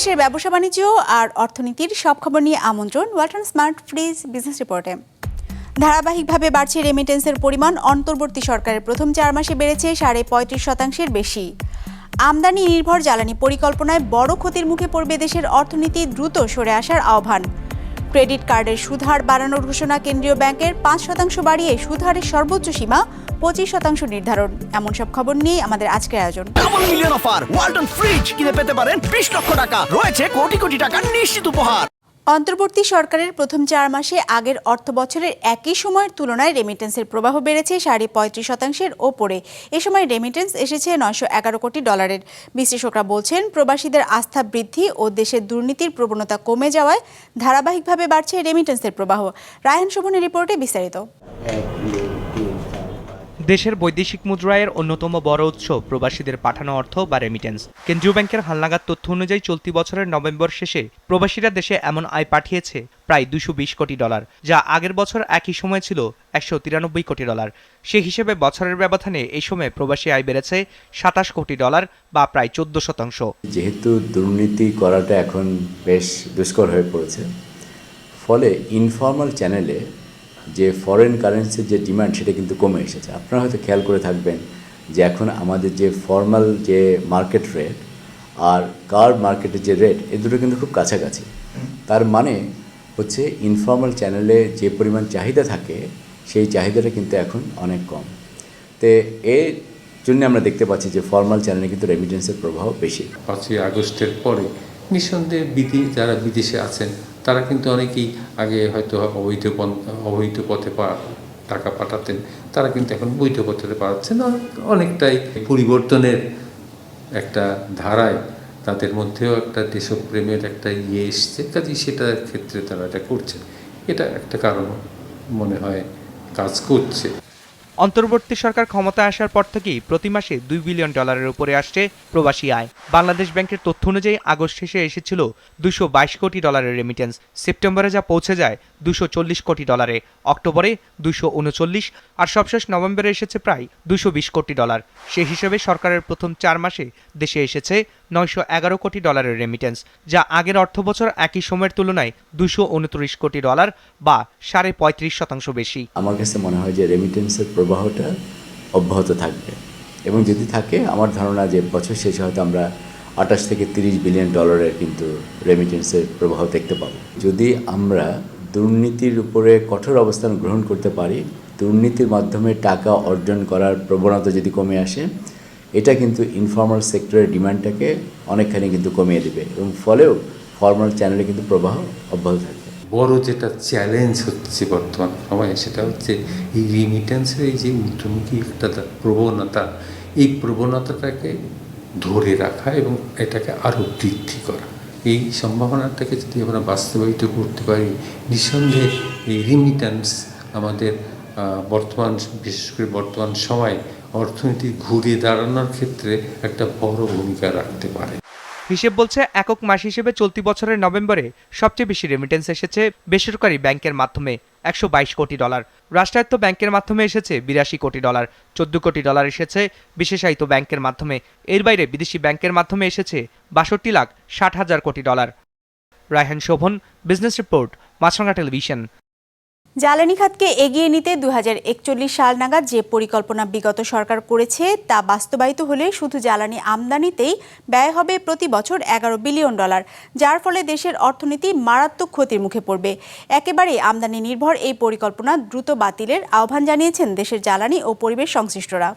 দেশ বিদেশের ব্যবসা বাণিজ্য আর অর্থনীতির সব খবর নিয়ে আমন্ত্রণ ওয়ালটন স্মার্ট ফ্রিজ বিজনেস রিপোর্টে। ধারাবাহিকভাবে বাড়ছে রেমিটেন্সের পরিমাণ। অন্তর্বর্তী সরকারের প্রথম চার মাসে বেড়েছে সাড়ে পঁয়ত্রিশ শতাংশের বেশি। আমদানি নির্ভর জ্বালানি পরিকল্পনায় বড় ক্ষতির মুখে পড়বে দেশের অর্থনীতি দ্রুত সরে আসার আহ্বান। ক্রেডিট কার্ডের সুদহার বাড়ানোর ঘোষণা কেন্দ্রীয় ব্যাংকের পাঁচ শতাংশ বাড়িয়ে সুদহারের সর্বোচ্চ সীমা পঁচিশ শতাংশ নির্ধারণ। এমন সব খবর নিয়ে আমাদের আজকের আয়োজন। Double million offer Walton fridge কিনে পেতে পারেন বিশ লক্ষ টাকা। রয়েছে কোটি কোটি টাকার নিশ্চিত উপহার। অন্তর্বর্তী সরকারের প্রথম চার মাসে আগের অর্থ বছরের একই সময়ের তুলনায় রেমিটেন্সের প্রবাহ বেড়েছে সাড়ে পঁয়ত্রিশ শতাংশের ওপরে। এ সময় রেমিটেন্স এসেছে নয়শো এগারো কোটি ডলারের। বিশ্লেষকরা বলছেন প্রবাসীদের আস্থা বৃদ্ধি ও দেশের দুর্নীতির প্রবণতা কমে যাওয়ায় ধারাবাহিকভাবে বাড়ছে রেমিটেন্সের প্রবাহ। রায়হান শোভনের রিপোর্টে বিস্তারিত। দেশের বৈদেশিক মুদ্রায়ের অন্যতম বড় উৎস, প্রবাসীদের পাঠানো অর্থ বা রেমিটেন্স কেন্দ্রীয় ব্যাংকের হালনাগাদ তথ্য অনুযায়ী চলতি বছরের নভেম্বর শেষে প্রবাসীরা দেশে এমন আয় পাঠিয়েছে প্রায় দুশো বিশ কোটি ডলার, যা আগের বছর একই সময় ছিল একশো তিরানব্বই কোটি ডলার। সে হিসেবে বছরের ব্যবধানে এই সময় প্রবাসী আয় বেড়েছে সাতাশ কোটি ডলার বা প্রায় চোদ্দ শতাংশ। যেহেতু দুর্নীতি করাটা এখন বেশ দুষ্কর হয়ে পড়েছে, ফলে ইনফর্মাল চ্যানেলে যে ফরেন কারেন্সির যে ডিমান্ড সেটা কিন্তু কমে এসেছে। আপনারা হয়তো খেয়াল করে থাকবেন যে এখন আমাদের যে ফর্মাল যে মার্কেট রেট আর কার মার্কেটের যে রেট এ দুটো কিন্তু খুব কাছাকাছি। তার মানে হচ্ছে ইনফর্মাল চ্যানেলে যে পরিমাণ চাহিদা থাকে, সেই চাহিদাটা কিন্তু এখন অনেক কম। তো এর জন্য আমরা দেখতে পাচ্ছি যে ফর্মাল চ্যানেলে কিন্তু রেমিটেন্সের প্রভাব বেশি। পাঁচই আগস্টের পরে নিঃসন্দেহে বিধি, যারা বিদেশে আছেন, তারা কিন্তু অনেকেই আগে হয়তো অবৈধ অবৈধ পথে পা, টাকা পাঠাতেন। তারা কিন্তু এখন বৈধ পথে পাঠাচ্ছেন। অনেক- অনেকটাই পরিবর্তনের একটা ধারায় তাদের মধ্যেও একটা দেশপ্রেমের একটা ইয়ে এসছে। কাজেই সেটার ক্ষেত্রে তারা এটা করছে এটা একটা কারণ মনে হয় কাজ করছে। অন্তর্বর্তী সরকার ক্ষমতায় আসার পর থেকেই প্রতি মাসে দুই বিলিয়ন ডলারের উপরে আসছে প্রবাসী আয়। বাংলাদেশ ব্যাংকের তথ্য অনুযায়ী আগস্ট শেষে এসেছিল দুশো বাইশ কোটি ডলারের রেমিটেন্স সেপ্টেম্বরে যা পৌঁছে যায় দুশো চল্লিশ কোটি ডলারে। অক্টোবরে দুশো উনচল্লিশ আর সবশেষ নভেম্বরে এসেছে প্রায় দুশো বিশ কোটি ডলার। সে হিসেবে সরকারের প্রথম চার মাসে দেশে এসেছে নয়শো এগারো কোটি ডলারের রেমিটেন্স যা আগের অর্থ বছর একই সময়ের তুলনায় দুশো উনত্রিশ কোটি ডলার বা সাড়ে পঁয়ত্রিশ শতাংশ বেশি। আমার কাছে মনে হয় যে রেমিটেন্সের প্রবাহটা অব্যাহত থাকবে। এবং যদি থাকে, আমার ধারণা যে বছর শেষে হয়তো আমরা আঠাশ থেকে তিরিশ বিলিয়ন ডলারের কিন্তু রেমিটেন্সের প্রবাহ দেখতে পাবো। যদি আমরা দুর্নীতির উপরে কঠোর অবস্থান গ্রহণ করতে পারি, দুর্নীতির মাধ্যমে টাকা অর্জন করার প্রবণতা যদি কমে আসে এটা কিন্তু ইনফর্মাল সেক্টরের ডিমান্ডটাকে অনেকখানি কিন্তু কমিয়ে দেবে এবং ফলেও ফর্মাল চ্যানেলে কিন্তু প্রবাহ অব্যাহত থাকবে। বড় যেটা চ্যালেঞ্জ হচ্ছে বর্তমান সময়ে সেটা হচ্ছে এই রিমিটেন্সের এই যে ঊর্ধ্বমুখী একটা প্রবণতা, এই প্রবণতাটাকে ধরে রাখা এবং এটাকে আরও বৃদ্ধি করা। এই সম্ভাবনাটাকে যদি আমরা বাস্তবায়িত করতে পারি, নিঃসন্দেহে এই রিমিটেন্স আমাদের বর্তমান, বিশেষ করে বর্তমান সময় অর্থনীতি ঘুরিয়ে দাঁড়ানোর ক্ষেত্রে একটা বড় ভূমিকা রাখতে পারে। হিসেব বলছে একক মাস হিসেবে চলতি বছরের নভেম্বরে সবচেয়ে বেশি রেমিটেন্স এসেছে বেসরকারি ব্যাংকের মাধ্যমে, একশো বাইশ কোটি ডলার। রাষ্ট্রায়ত্ত ব্যাংকের মাধ্যমে এসেছে বিরাশি কোটি ডলার। চোদ্দ কোটি ডলার এসেছে বিশেষায়িত ব্যাংকের মাধ্যমে। এর বাইরে বিদেশি ব্যাংকের মাধ্যমে এসেছে বাষট্টি লাখ ষাট হাজার crore dollar. Raihan Shovon business report Maasranga television জ্বালানি খাতকে এগিয়ে নিতে দু হাজার একচল্লিশ সাল নাগাদ যে পরিকল্পনা বিগত সরকার করেছে, তা বাস্তবায়িত হলে শুধু জ্বালানি আমদানিতেই ব্যয় হবে প্রতি বছর এগারো বিলিয়ন ডলার, যার ফলে দেশের অর্থনীতি মারাত্মক ক্ষতির মুখে পড়বে। একেবারে আমদানি নির্ভর এই পরিকল্পনা দ্রুত বাতিলের আহ্বান জানিয়েছেন দেশের জ্বালানি ও পরিবেশ সংশ্লিষ্টরা।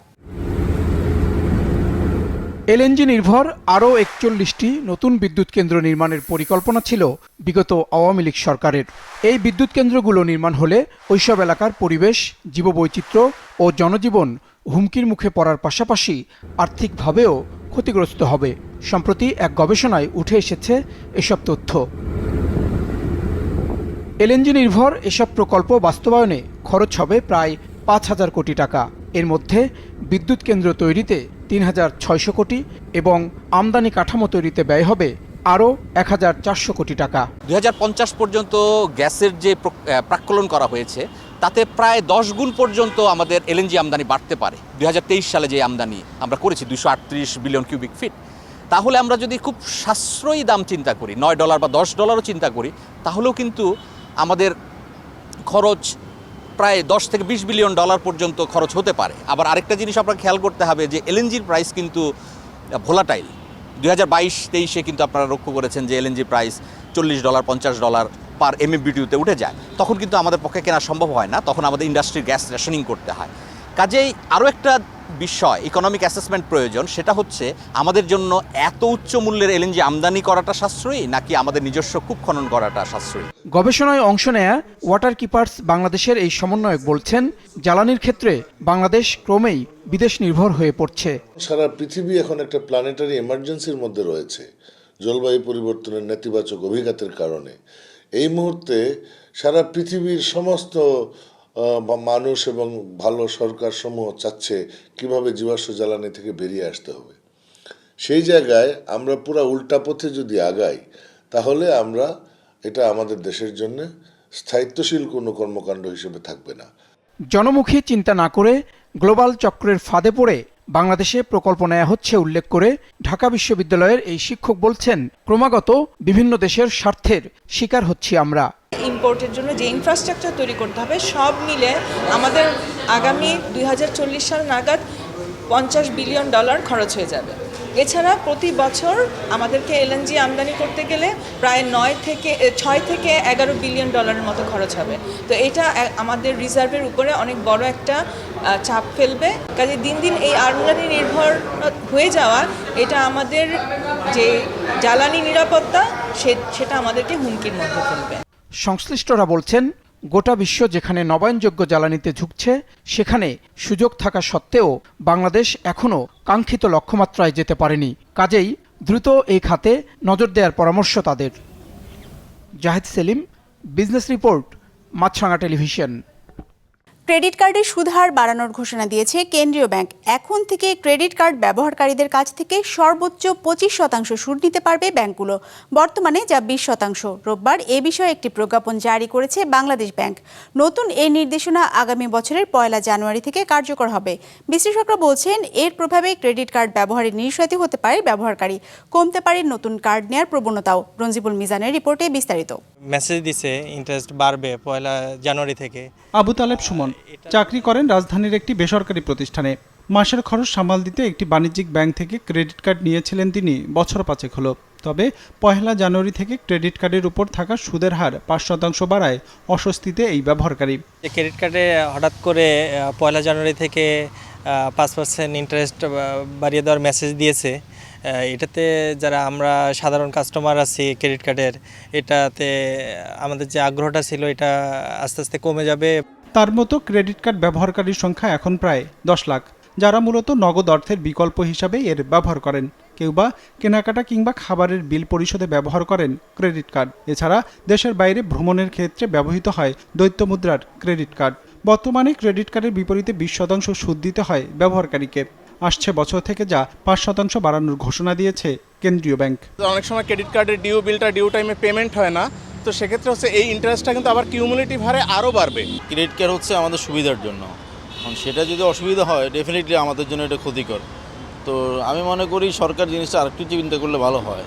এলএনজি নির্ভর আরও একচল্লিশটি নতুন বিদ্যুৎ কেন্দ্র নির্মাণের পরিকল্পনা ছিল বিগত আওয়ামী লীগ সরকারের। এই বিদ্যুৎ কেন্দ্রগুলো নির্মাণ হলে ওইসব এলাকার পরিবেশ, জীববৈচিত্র্য ও জনজীবন হুমকির মুখে পড়ার পাশাপাশি আর্থিকভাবেও ক্ষতিগ্রস্ত হবে, সম্প্রতি এক গবেষণায় উঠে এসেছে এসব তথ্য। এলএনজি নির্ভর এসব প্রকল্প বাস্তবায়নে খরচ হবে প্রায় পাঁচ হাজার কোটি টাকা। এর মধ্যে বিদ্যুৎ কেন্দ্র তৈরিতে তিন হাজার ছয়শো কোটি এবং আমদানি কাঠামো তৈরিতে ব্যয় হবে আরও এক হাজার চারশো কোটি টাকা। দুই হাজার পঞ্চাশ পর্যন্ত গ্যাসের যে প্রাক্কলন করা হয়েছে, তাতে প্রায় দশ গুণ পর্যন্ত আমাদের এলএনজি আমদানি বাড়তে পারে। দুই হাজার তেইশ সালে যে আমদানি আমরা করেছি দুশো বিলিয়ন কিউবিক ফিট। তাহলে আমরা যদি খুব সাশ্রয়ী দাম চিন্তা করি, নয় ডলার বা দশ ডলারও চিন্তা করি, তাহলেও কিন্তু আমাদের খরচ প্রায় দশ থেকে বিশ বিলিয়ন ডলার পর্যন্ত খরচ হতে পারে। আবার আরেকটা জিনিস আপনাকে খেয়াল করতে হবে যে এলএনজির প্রাইস কিন্তু ভোলাটাইল দুই হাজার বাইশ, তেইশে কিন্তু আপনারা লক্ষ্য করেছেন যে এলএনজি প্রাইস চল্লিশ ডলার, পঞ্চাশ ডলার পার এম এমএবিটিউতে উঠে যায়। তখন কিন্তু আমাদের পক্ষে কেনা সম্ভব হয় না, তখন আমাদের ইন্ডাস্ট্রির গ্যাস রেশনিং করতে হয়। কাজেই আরও একটা বিষয় ইকোনমিক অ্যাসেসমেন্ট প্রয়োজন সেটা হচ্ছে আমাদের জন্য এত উচ্চ মূল্যের এলএনজি আমদানি করাটা সাশ্রয়ী নাকি আমাদের নিজস্ব কূপ খনন করাটা সাশ্রয়ী? গবেষণায় অংশ নেয়া ওয়াটার কিপার্স বাংলাদেশের এই সমন্বয়ক বলছেন জ্বালানির ক্ষেত্রে বাংলাদেশ ক্রমেই বিদেশ নির্ভর হয়ে পড়ছে। সারা পৃথিবী এখন একটা প্ল্যানেটারি এমার্জেন্সির মধ্যে রয়েছে জলবায়ু পরিবর্তনের নেতিবাচক অভিঘাতের কারণে। এই মুহূর্তে সারা পৃথিবীর সমস্ত মানুষ এবং ভালো সরকার সমূহ চাচ্ছে কীভাবে জীবাশ্ম জ্বালানি থেকে বেরিয়ে আসতে হবে। সেই জায়গায় আমরা পুরা উল্টা পথে যদি আগাই, তাহলে আমরা এটা আমাদের দেশের জন্য স্থায়িত্বশীল কোনো কর্মকাণ্ড হিসেবে থাকবে না। জনমুখী চিন্তা না করে গ্লোবাল চক্রের ফাঁদে পড়ে বাংলাদেশে প্রকল্প নেওয়া হচ্ছে উল্লেখ করে ঢাকা বিশ্ববিদ্যালয়ের এই শিক্ষক বলছেন, ক্রমাগত বিভিন্ন দেশের স্বার্থের শিকার হচ্ছি আমরা। ইম্পোর্টের জন্য যে ইনফ্রাস্ট্রাকচার তৈরি করতে হবে, সব মিলে আমাদের আগামী দুই হাজার চল্লিশ সাল নাগাদ পঞ্চাশ বিলিয়ন ডলার খরচ হয়ে যাবে। এছাড়া প্রতি বছর আমাদেরকে এলএনজি আমদানি করতে গেলে প্রায় নয় থেকে ছয় থেকে এগারো বিলিয়ন ডলারের মতো খরচ হবে। তো এটা আমাদের রিজার্ভের উপরে অনেক বড় একটা চাপ ফেলবে। কাজে দিন দিন এই আমদানি নির্ভর হয়ে যাওয়া, এটা আমাদের যে জ্বালানি নিরাপত্তা সেটা আমাদেরকে হুমকির মধ্যে ফেলবে। সংশ্লিষ্টরা বলছেন, গোটা বিশ্ব যেখানে নবায়নযোগ্য জ্বালানিতে ঝুঁকছে, সেখানে সুযোগ থাকা সত্ত্বেও বাংলাদেশ এখনও কাঙ্ক্ষিত লক্ষ্যমাত্রায় যেতে পারেনি। কাজেই দ্রুত এই খাতে নজর দেওয়ার পরামর্শ তাদের। Zahed Selim, business report, Maasranga television. Credit কার্ডের সুদহার বাড়ানোর ঘোষণা দিয়েছে কেন্দ্রীয় ব্যাংক। এখন থেকে ক্রেডিট কার্ড ব্যবহারকারীদের কাছ থেকে সর্বোচ্চ পঁচিশ শতাংশ সুদ নিতে পারবে ব্যাংকগুলো। বর্তমানে যা বিশ শতাংশ। রোববার এ বিষয়ে একটি প্রজ্ঞাপন জারি করেছে বাংলাদেশ ব্যাংক। নতুন এই নির্দেশনা আগামী বছরের পয়লা জানুয়ারি থেকে কার্যকর হবে। বিশ্লেষকরা বলছেন এর প্রভাবে ক্রেডিট কার্ড ব্যবহারে নিরুৎসাহিত হতে পারে ব্যবহারকারী। কমতে পারে নতুন কার্ড নেয়ার প্রবণতাও। রঞ্জিবুল মিজানের রিপোর্টে বিস্তারিত। মেসেজ দিছে ইন্টারেস্ট বাড়বে পয়লা জানুয়ারি থেকে। আবু তালেব সুমন। চাকরি করেন রাজধানীর একটি বেসরকারি প্রতিষ্ঠানে। মাসের খরচ সামাল দিতে একটি বাণিজ্যিক ব্যাংক থেকে ক্রেডিট কার্ড নিয়েছিলেন তিনি। বছর পাঁচেক হলো। তবে পয়লা জানুয়ারি থেকে ক্রেডিট কার্ডের উপর থাকা সুদের হার পাঁচ শতাংশ বাড়ায় অস্বস্তিতে এই ব্যবহারকারী। ক্রেডিট কার্ডে হঠাৎ করে পয়লা জানুয়ারি থেকে পাঁচ পার্সেন্ট ইন্টারেস্ট বাড়িয়ে দেওয়ার মেসেজ দিয়েছে এটাতে যারা আমরা সাধারণ কাস্টমার আছি ক্রেডিট কার্ডের, এটাতে আমাদের যে আগ্রহটা ছিল, এটা আস্তে আস্তে কমে যাবে। তার মতো ক্রেডিট কার্ড ব্যবহারকারীর সংখ্যা এখন প্রায় দশ লাখ, যারা মূলত নগদ অর্থের বিকল্প হিসাবে এর ব্যবহার করেন। কেউ বা কেনাকাটা কিংবা খাবারের বিল পরিশোধে ব্যবহার করেন ক্রেডিট কার্ড। এছাড়া দেশের বাইরে ভ্রমণের ক্ষেত্রে ব্যবহৃত হয় দৈত্য মুদ্রার ক্রেডিট কার্ড। বর্তমানে ক্রেডিট কার্ডের বিপরীতে বিশ শতাংশ সুদ দিতে হয় ব্যবহারকারীকে। আসছে বছর থেকে যা পাঁচ শতাংশ বাড়ানোর ঘোষণা দিয়েছে কেন্দ্রীয় ব্যাংক। অনেক সময় ক্রেডিট কার্ডের ডিউ বিলটা ডিউ টাইমে পেমেন্ট হয় না। তো সেক্ষেত্রে হচ্ছে এই ইন্টারেস্টটা কিন্তু আবার কিউমুলেটিভ হারে আরও বাড়বে। ক্রেডিট কার্ড হচ্ছে আমাদের সুবিধার জন্য। কারণ সেটা যদি অসুবিধা হয় ডেফিনেটলি আমাদের জন্য এটা ক্ষতিকর। তো আমি মনে করি সরকার জিনিসটা আরেকটু চিন্তা করলে ভালো হয়।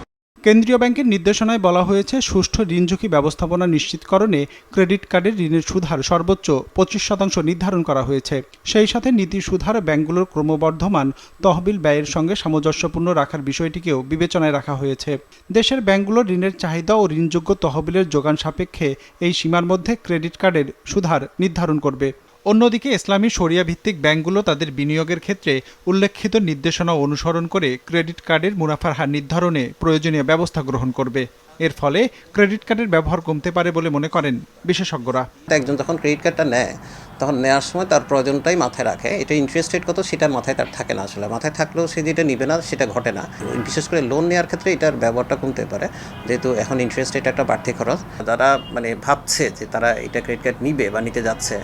কেন্দ্রীয় ব্যাংকের নির্দেশনায় বলা হয়েছে, সুষ্ঠু ঋণ ঝুঁকি ব্যবস্থাপনা নিশ্চিতকরণে ক্রেডিট কার্ডের ঋণের সুদহার সর্বোচ্চ পঁচিশ শতাংশ নির্ধারণ করা হয়েছে। সেই সাথে নীতি সুদহার ব্যাংকগুলোর ক্রমবর্ধমান তহবিল ব্যয়ের সঙ্গে সামঞ্জস্যপূর্ণ রাখার বিষয়টিকেও বিবেচনায় রাখা হয়েছে। দেশের ব্যাংকগুলোর ঋণের চাহিদা ও ঋণযোগ্য তহবিলের যোগান সাপেক্ষে এই সীমার মধ্যে ক্রেডিট কার্ডের সুদহার নির্ধারণ করবে। অন্যদিকে ইসলামী শরিয়া ভিত্তিক ব্যাংকগুলো তাদের বিনিয়োগের ক্ষেত্রে উল্লেখিত নির্দেশনা অনুসরণ করে ক্রেডিট কার্ডের মুনাফার হার নির্ধারণে প্রয়োজনীয় ব্যবস্থা গ্রহণ করবে। এর ফলে ক্রেডিট কার্ডের ব্যবহার কমতে পারে বলে মনে করেন বিশেষজ্ঞরা। একজন যখন ক্রেডিট কার্ডটা নেয়, তখন নেওয়ার সময় তার প্রয়োজনটাই মাথায় রাখে। এটা ইন্টারেস্ট রেট কত সেটা মাথায় তার থাকে না আসলে। মাথায় থাকলেও সে যেটা নিবে না, সেটা ঘটে না। বিশেষ করে লোন নেওয়ার ক্ষেত্রে এটার ব্যবহারটা কমতে পারে। যেহেতু এখন ইন্টারেস্ট রেট একটা বাড়তি খরচ, যারা মানে ভাবছে যে তারা এটা ক্রেডিট কার্ড নিবে বা নিতে যাচ্ছে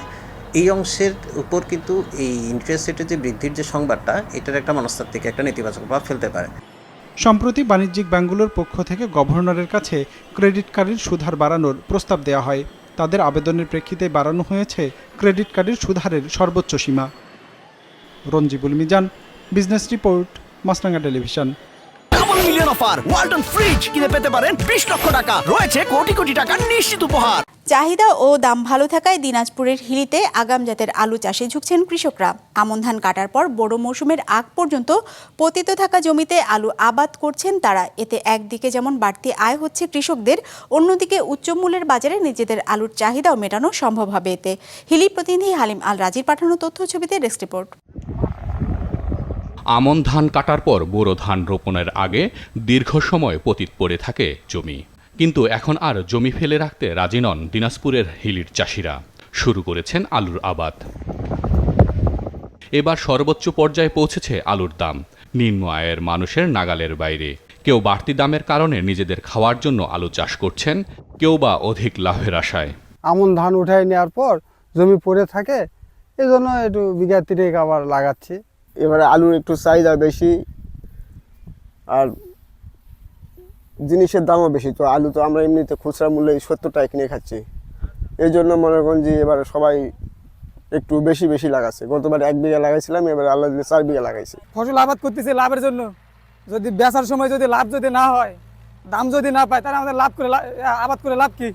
এই অংশের উপর কিন্তু এই ইন্টারেস্ট রেটের যে বৃদ্ধির যে সংবাদটা, এটার একটা মনস্তাত্ত্বিক একটা নেতিবাচক প্রভাব ফেলতে পারে। সম্প্রতি বাণিজ্যিক ব্যাংকগুলোর পক্ষ থেকে গভর্নরের কাছে ক্রেডিট কার্ডের সুদহার বাড়ানোর প্রস্তাব দেওয়া হয়। তাদের আবেদনের প্রেক্ষিতে বাড়ানো হয়েছে ক্রেডিট কার্ডের সুদহারের সর্বোচ্চ সীমা। Ranjibul Mizan, business report Maasranga television. Double million offer fridge কিনে পেতে পারেন বিশ লক্ষ টাকা। রয়েছে কোটি কোটি টাকার নিশ্চিত উপহার। চাহিদা ও দাম ভালো থাকায় দিনাজপুরের হিলিতে আগাম জাতের আলু চাষে ঝুঁকছেন কৃষকরা। আমন ধান কাটার পর বড় মৌসুমের আগ পর্যন্ত পতিত থাকা জমিতে আলু আবাদ করছেন তারা। এতে একদিকে যেমন বাড়তি আয় হচ্ছে কৃষকদের, অন্যদিকে উচ্চ মূল্যের বাজারে নিজেদের আলুর চাহিদাও মেটানো সম্ভব হবে এতে। হিলি প্রতিনিধি হালিম আল রাজির পাঠানো তথ্য ছবিতে ডেস্ক রিপোর্ট। আমন ধান কাটার পর বোরো ধান রোপণের আগে দীর্ঘ সময় পতিত পড়ে থাকে জমি। কিন্তু এখন আর জমি ফেলে রাখতে রাজি নন দিনাজপুরের হিলির চাষিরা। শুরু করেছেন আলুর আবাদ। এবার সর্বোচ্চ পর্যায়ে পৌঁছেছে আলুর দাম। নিম্ন আয়ের মানুষের নাগালের বাইরে। কেউ বাড়তি দামের কারণে নিজেদের খাওয়ার জন্য আলু চাষ করছেন, কেউ বা অধিক লাভের আশায়। আমন ধান উঠাই নেওয়ার পর জমি পড়ে থাকে এই জন্য একটু বিঘা তিরেক আবার লাগাচ্ছি। এবারে আলুর একটু চাহিদা বেশি আর জিনিসের দামও বেশি। তো আলু তো আমরা এমনিতে খুচরা মূল্যে সত্তর টাকা কিনে খাচ্ছি। এই জন্য মনে করেন যে এবারে সবাই একটু বেশি বেশি লাগাচ্ছে। গতবার এক বিঘা লাগাইছিলাম এবারে আল্লাহ দিলে চার বিঘা লাগাইছি। ফসল আবাদ করতেছে লাভের জন্য। যদি বেচার সময় যদি লাভ যদি না হয় দাম যদি না পায় তাহলে আমাদের লাভ করে আবাদ করে লাভ কি?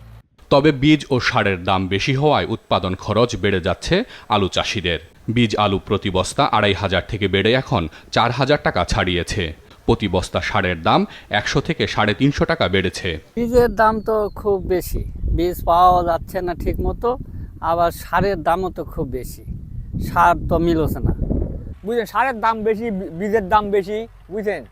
তবে বীজ ও সারের দাম বেশি হওয়ায় উৎপাদন খরচ বেড়ে যাচ্ছে আলু চাষিদের। বীজ আলু প্রতি বস্তা আড়াই হাজার থেকে বেড়ে এখন চার হাজার টাকা ছাড়িয়েছে। প্রতি বস্তা সারের দাম একশো থেকে সাড়ে তিনশো টাকা বেড়েছে। বীজের দাম তো খুব বেশি। বীজ পাওয়া যাচ্ছে না ঠিক মতো আবার সারের দামও তো খুব বেশি। সার তো মিলছে না। বুঝলেন? সারের দাম বেশি বীজের দাম বেশি বুঝলেন?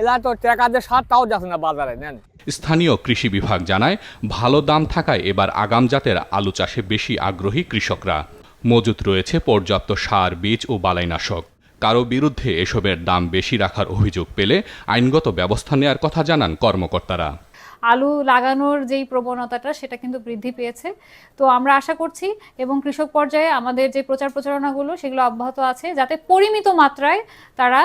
এলা তো টাকা সার তাও যাচ্ছে না বাজারে নেন। স্থানীয় কৃষি বিভাগ জানায় ভালো দাম থাকায় এবার আগাম জাতের আলু চাষে বেশি আগ্রহী কৃষকরা। মজুত রয়েছে পর্যাপ্ত সার, বীজ ও বালাইনাশক। কারও বিরুদ্ধে এসবের দাম বেশি রাখার অভিযোগ পেলে আইনগত ব্যবস্থা নেয়ার কথা জানান কর্মকর্তারা। আলু লাগানোর যেই প্রবণতাটা, সেটা কিন্তু বৃদ্ধি পেয়েছে। তো আমরা আশা করছি এবং কৃষক পর্যায়ে আমাদের যে প্রচার প্রচারণাগুলো, সেগুলো অব্যাহত আছে, যাতে পরিমিত মাত্রায় তারা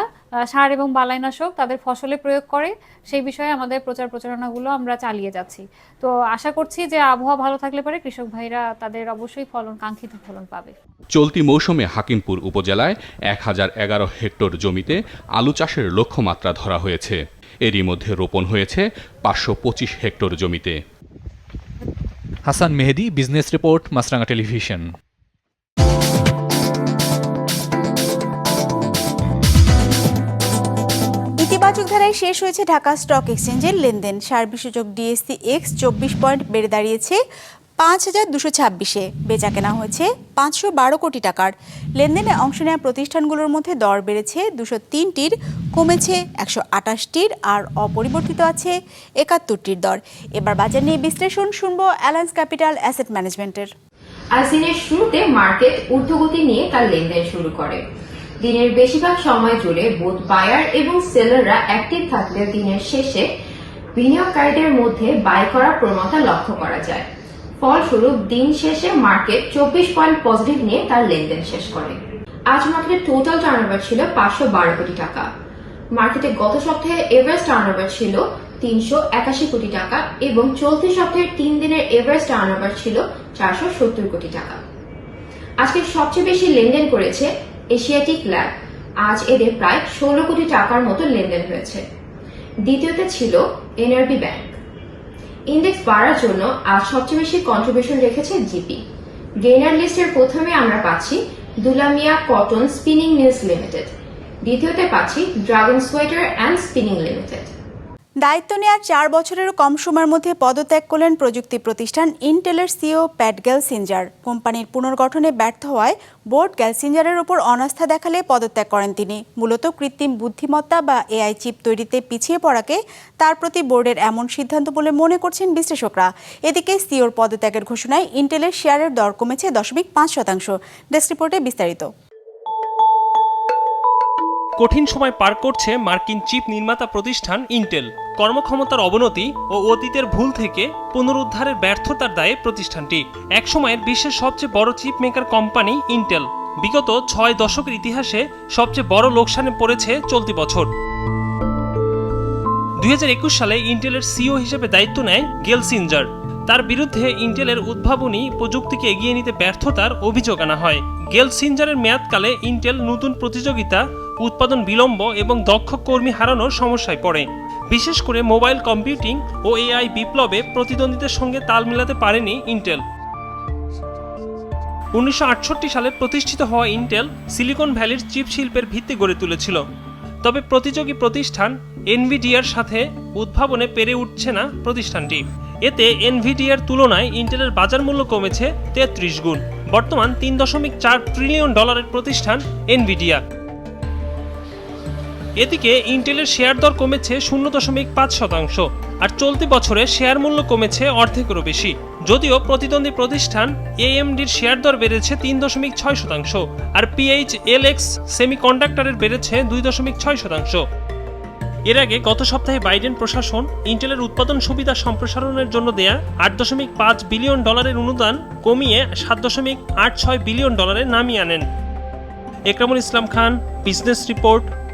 সার এবং বালাইনাশক তাদের ফসলে প্রয়োগ করে। সেই বিষয়ে আমাদের প্রচার প্রচারণাগুলো আমরা চালিয়ে যাচ্ছি। তো আশা করছি যে আবহাওয়া ভালো থাকলে পরে, কৃষক ভাইরা তাদের অবশ্যই ফলন, কাঙ্ক্ষিত ফলন পাবে। চলতি মৌসুমে হাকিমপুর উপজেলায় এক হাজার এগারো হেক্টর জমিতে আলু চাষের লক্ষ্যমাত্রা ধরা হয়েছে। এরই মধ্যে রোপণ হয়েছে পাঁচশো পঁচিশ হেক্টর জমিতে। Hasan Mehedi, business report Maasranga television. ইতিবাচক ধারায় শেষ হয়েছে ঢাকা স্টক এক্সচেঞ্জের লেনদেন। সার্বিক সূচক ডিএসসি এক্স চব্বিশ পয়েন্ট বেড়ে দাঁড়িয়েছে। পাঁচ হাজার দুশো ছাব্বিশে বেচা কেনা হয়েছে পাঁচশো বারো কোটি টাকার। লেনদেনে অংশ নেওয়া প্রতিষ্ঠানগুলোর মধ্যে দর বেড়েছে দুশো তিনটির, কমেছে একশো আটাশটির আর অপরিবর্তিত আছে একাত্তরটির দর। এবার বাজার নিয়ে বিশ্লেষণ শুনব অ্যালায়েন্স ক্যাপিটাল অ্যাসেট ম্যানেজমেন্টের। আজ দিনের শুরুতে মার্কেট ঊর্ধ্বগতি নিয়ে তার লেনদেন শুরু করে। দিনের বেশিরভাগ সময় জুড়ে বোধ বায়ার এবং সেলাররা অ্যাক্টিভ থাকলে দিনের শেষে বিনিয়োগকারীদের মধ্যে বাই করার প্রবণতা লক্ষ্য করা যায়। ফলস্বরূপ দিন শেষে মার্কেট চব্বিশ পয়েন্ট পজিটিভ নিয়ে তার লেনদেন শেষ করে। আজ মার্কেটের টোটাল টার্নওভার ছিল পাঁচশো বারো কোটি টাকা। মার্কেটে গত সপ্তাহে এভারেজ টার্নওভার ছিল তিনশো একাশি কোটি টাকা এবং চলতি সপ্তাহের তিন দিনের এভারেজ টার্নওভার ছিল চারশো সত্তর কোটি টাকা। আজকে সবচেয়ে বেশি লেনদেন করেছে এশিয়াটিক ল্যাব আজ এদের প্রায় ষোলো কোটি টাকার মতো লেনদেন হয়েছে। দ্বিতীয়তে ছিল এনআরবি ব্যাংক ইন্ডেক্স বাড়ার জন্য আজ সবচেয়ে বেশি কন্ট্রিবিউশন রেখেছে জিপি গেইনার লিস্টের প্রথমে আমরা পাচ্ছি Dulamia cotton spinning mills limited দ্বিতীয়তে পাচ্ছি dragon sweater and spinning limited দায়িত্ব নেওয়ার চার বছরেরও কম সময়ের মধ্যে পদত্যাগ করলেন প্রযুক্তি প্রতিষ্ঠান ইন্টেলের সিও প্যাট গ্যালসিঞ্জার কোম্পানির পুনর্গঠনে ব্যর্থ হওয়ায় বোর্ড গ্যালসিঞ্জারের ওপর অনাস্থা দেখালে পদত্যাগ করেন তিনি। মূলত কৃত্রিম বুদ্ধিমত্তা বা এআই চিপ তৈরিতে পিছিয়ে পড়াকে তার প্রতি বোর্ডের এমন সিদ্ধান্ত বলে মনে করছেন বিশ্লেষকরা। এদিকে সিওর পদত্যাগের ঘোষণায় ইন্টেলের শেয়ারের দর কমেছে দশমিক পাঁচ শতাংশ। ডেস্ক রিপোর্টে বিস্তারিত। কঠিন সময় পার করছে মার্কিন চিপ নির্মাতা প্রতিষ্ঠান ইন্টেল। কর্মক্ষমতার অবনতি ও অতীতের ভুল থেকে পুনরুদ্ধারের ব্যর্থতার দায়ে প্রতিষ্ঠানটি। একসময়ের বিশ্বের সবচেয়ে বড় চিপ মেকার কোম্পানি ইন্টেল। বিগত ছয় দশকের ইতিহাসে সবচেয়ে বড় লোকসানে পড়েছে চলতি বছর। দুই হাজার একুশ সালে ইন্টেলের সিও হিসেবে দায়িত্ব নেয় গেল সিনজার। তার বিরুদ্ধে ইন্টেলের উদ্ভাবনী প্রযুক্তিকে এগিয়ে নিতে ব্যর্থতার অভিযোগ আনা হয়। গেল সিনজারের মেয়াদকালে ইন্টেল নতুন প্রতিযোগিতা উৎপাদন বিলম্ব এবং দক্ষ কর্মী হারানোর সমস্যায় পড়ে। বিশেষ করে মোবাইল কম্পিউটিং ও এআই বিপ্লবে প্রতিদ্বন্দ্বীদের সঙ্গে তাল মেলাতে পারেনি ইন্টেল। উনিশশো আটষট্টি সালে প্রতিষ্ঠিত হওয়া ইন্টেল সিলিকন ভ্যালির চিপ শিল্পের ভিত্তি গড়ে তুলেছিল। তবে প্রতিযোগী প্রতিষ্ঠান এনভিডিয়ার সাথে উদ্ভাবনে পেরে উঠছে না প্রতিষ্ঠানটি। এতে এনভিডিয়ার তুলনায় ইন্টেলের বাজার মূল্য কমেছে তেত্রিশ গুণ। বর্তমান তিন দশমিক চার ট্রিলিয়ন ডলারের প্রতিষ্ঠান এনভিডিয়া। এদিকে ইন্টেলের শেয়ার দর কমেছে শূন্য দশমিক পাঁচ শতাংশ, আর চলতি বছরে শেয়ার মূল্য কমেছে অর্ধেকেরও বেশি। যদিও প্রতিদ্বন্দ্বী প্রতিষ্ঠান এএমডির শেয়ার দর বেড়েছে তিন দশমিক ছয় শতাংশ, আর পিএইচ এল এক্স সেমিকন্ডাক্টরের বেড়েছে দুই দশমিক ছয় শতাংশ। এর আগে গত সপ্তাহে বাইডেন প্রশাসন ইন্টেলের উৎপাদন সুবিধা সম্প্রসারণের জন্য দেয়া আট দশমিক পাঁচ বিলিয়ন ডলারের অনুদান কমিয়ে সাত দশমিক আট ছয় বিলিয়ন ডলারে নামিয়ে আনেন। Ekramul Islam Khan, business report